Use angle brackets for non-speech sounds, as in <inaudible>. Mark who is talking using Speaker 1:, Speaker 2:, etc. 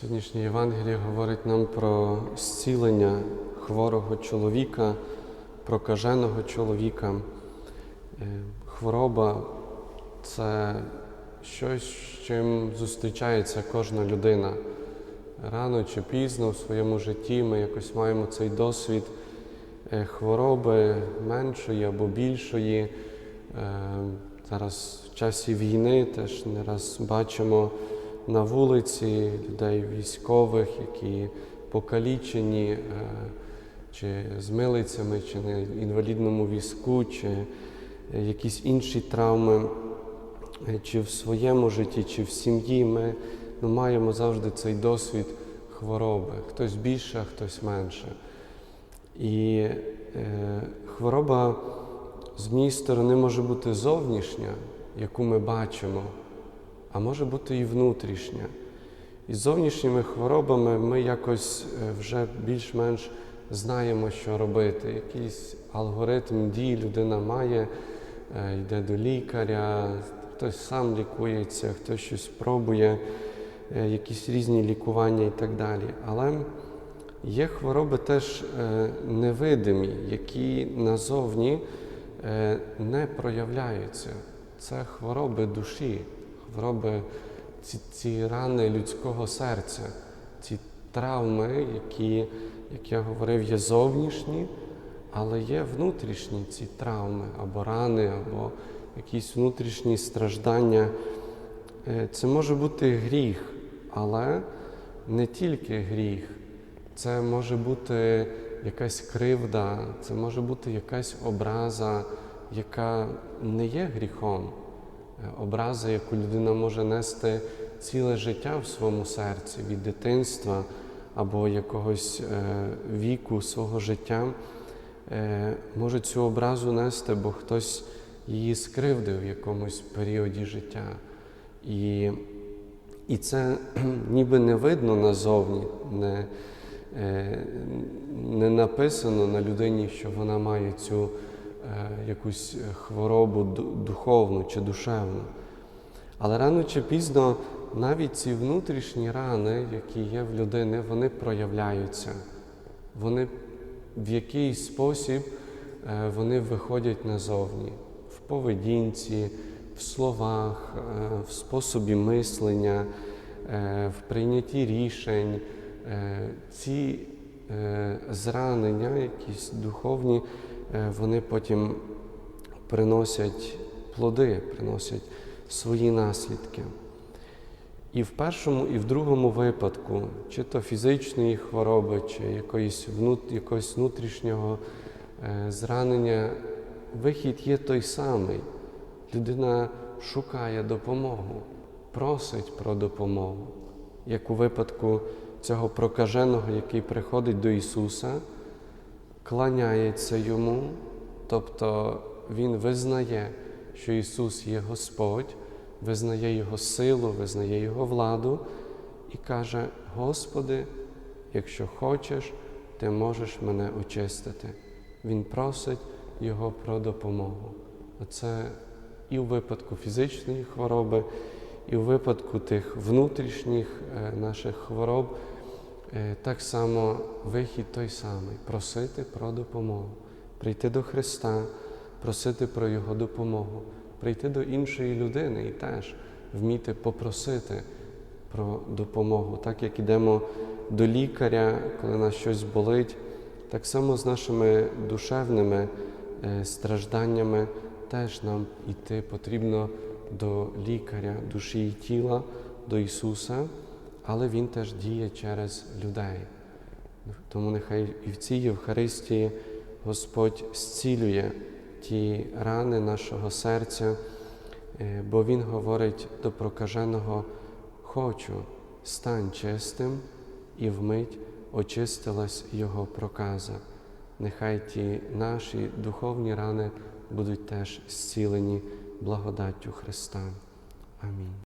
Speaker 1: Сьогоднішнє Євангеліє говорить нам про зцілення хворого чоловіка, прокаженого чоловіка. Е, Хвороба це щось, з чим зустрічається кожна людина. Рано чи пізно в своєму житті ми якось маємо цей досвід е, хвороби меншої або більшої. Е, Зараз в часі війни теж не раз бачимо на вулиці людей військових, які покалічені, е, чи з милицями, чи на інвалідному візку, чи е, якісь інші травми, Е, чи в своєму житті, чи в сім'ї. Ми ну, маємо завжди цей досвід хвороби. Хтось більше, хтось менше. І е, хвороба з однієї сторони може бути зовнішня, яку ми бачимо, а може бути і внутрішня. І з зовнішніми хворобами ми якось е, вже більш-менш знаємо, що робити. Якийсь алгоритм дій людина має, е, йде до лікаря, хтось сам лікується, хтось щось пробує, е, якісь різні лікування і так далі. Але є хвороби теж невидимі, які назовні не проявляються. Це хвороби душі, хвороби ці, ці рани людського серця, ці травми, які, як я говорив, є зовнішні, але є внутрішні ці травми або рани, або якісь внутрішні страждання. Е, Це може бути гріх, але не тільки гріх. Це може бути якась кривда, це може бути якась образа, яка не є гріхом. Образа, яку людина може нести ціле життя в своєму серці від дитинства або якогось е, віку свого життя, е, може цю образу нести, бо хтось її скривдив в якомусь періоді життя. І, і це <clears throat> ніби не видно назовні, не, е, не написано на людині, що вона має цю якусь хворобу духовну чи душевну. Але рано чи пізно навіть ці внутрішні рани, які є в людини, вони проявляються. Вони в якийсь спосіб е, вони виходять назовні в поведінці, в словах, е, в способі мислення, е, в прийнятті рішень. Е, Ці е, зранення, якісь духовні, е, вони потім приносять плоди, приносять свої наслідки. І в першому, і в другому випадку, чи то фізичної хвороби, чи якоїсь якогось внутрішнього е, зранення, вихід є той самий. Людина шукає допомогу, просить про допомогу. Як у випадку цього прокаженого, який приходить до Ісуса, кланяється йому, тобто Він визнає, що Ісус є Господь, визнає Його силу, визнає Його владу і каже: Господи, якщо хочеш, ти можеш мене очистити. Він просить Його про допомогу. Оце і у випадку фізичної хвороби, і у випадку тих внутрішніх е, наших хвороб. Е, Так само вихід той самий. Просити про допомогу, прийти до Христа, просити про Його допомогу, прийти до іншої людини і теж вміти попросити про допомогу. Так як ідемо до лікаря, коли нас щось болить, так само з нашими душевними е, стражданнями теж нам йти. Потрібно до лікаря душі і тіла, до Ісуса але Він теж діє через людей. Тому нехай і в цій Євхаристії Господь зцілює ті рани нашого серця, е, бо Він говорить до прокаженого: Хочу, стань чистим, і вмить очистилась Його проказа. Нехай ті наші духовні рани будуть теж зцілені благодаттю Христа. Амінь.